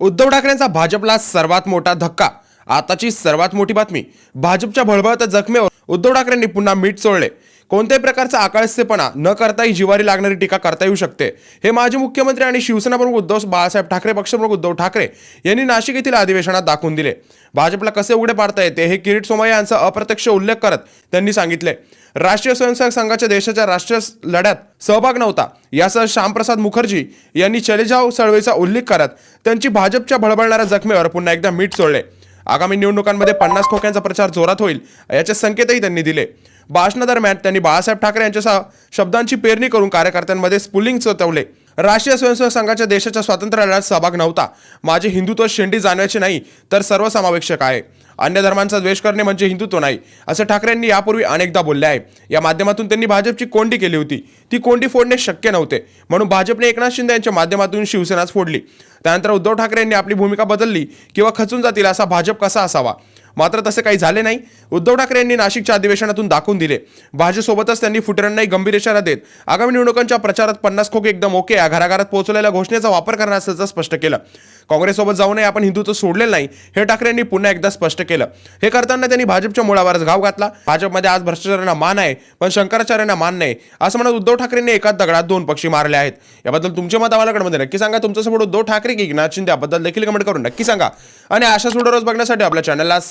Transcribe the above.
उद्धव ठाकरेंचा भाजपला सर्वात मोठा धक्का. आताची सर्वात मोठी बातमी भाजपच्या भळभळत जखमेवर उद्धव ठाकरेंनी पुन्हा मीठ चोळले. कोणत्याही प्रकारचा आकाळसेपणा न करताही जिवारी लागणारी टीका करता येऊ शकते. हे माजी मुख्यमंत्री आणि शिवसेना प्रमुख उद्धव बाळासाहेब ठाकरे पक्षप्रमुख उद्धव ठाकरे यांनी नाशिक येथील अधिवेशनात दाखवून दिले. भाजपला कसे उघडे पाडता येते हे किरीट सोमय्या यांचा अप्रत्यक्ष उल्लेख करत त्यांनी सांगितले. राष्ट्रीय स्वयंसेवक संघाच्या देशाच्या राष्ट्रीय लढ्यात सहभाग नव्हता. यासह श्यामप्रसाद मुखर्जी यांनी चलेजाव चळवळीचा उल्लेख करत त्यांची भाजपच्या भळबळणाऱ्या जखमेवर पुन्हा एकदा मीठ चोळले. आगामी निवडणुकांमध्ये पन्नास खोक्यांचा प्रचार जोरात होईल याचे संकेतही त्यांनी दिले. भाषणादरम्यान त्यांनी बाळासाहेब ठाकरे यांच्यासह शब्दांची पेरणी करून कार्यकर्त्यांमध्ये स्पुलिंग चतवले राष्ट्रीय स्वयंसेवक संघाच्या देशाच्या स्वातंत्र्य लढ्यात सहभाग नव्हता. माझे हिंदुत्व शेंडी जाणवायचे नाही तर सर्वसमावेशक आहे. अन्य धर्मांचा द्वेष करणे म्हणजे हिंदुत्व नाही असं ठाकरेंनी यापूर्वी अनेकदा बोलले आहे. या माध्यमातून त्यांनी भाजपची कोंडी केली होती. ती कोंडी फोडणे शक्य नव्हते. म्हणून भाजपने एकनाथ शिंदे यांच्या माध्यमातून शिवसेनाच फोडली. त्यानंतर उद्धव ठाकरे यांनी आपली भूमिका बदलली किंवा खचून जातील असा भाजप कसा असावा? मात्र तसे काही झाले नाही. उद्धव ठाकरे यांनी नाशिकच्या अधिवेशनातून दाखवून दिले. भाजपसोबतच त्यांनी फुटरांनाही गंभीर इशारा देत आगामी निवडणुकांच्या प्रचारात पन्नास खोके एकदम ओके या घराघरात पोहोचलेल्या घोषणेचा वापर करणार असल्याचं स्पष्ट केलं. काँग्रेससोबत जाऊ नये आपण हिंदुत्व सोडलेलं नाही हे ठाकरे यांनी पुन्हा एकदा स्पष्ट केलं. हे करताना त्यांनी भाजपच्या मुळावरच घाव घातला. भाजपमध्ये आज भ्रष्टाचारांना मान आहे पण शंकराचार्यांना मान नाही असं म्हणत उद्धव ठाकरेंनी एकाच दगडात दोन पक्षी मारले आहेत. याबद्दल तुमचे मत आम्हाला मध्ये नक्की सांगा. तुमचं उद्धव ठाकरे की एकनाथ शिंदे याबद्दल देखील कमेंट करून नक्की सांगा. आणि अशा व्हिडिओ रोज बघण्यासाठी आपल्या चॅनलला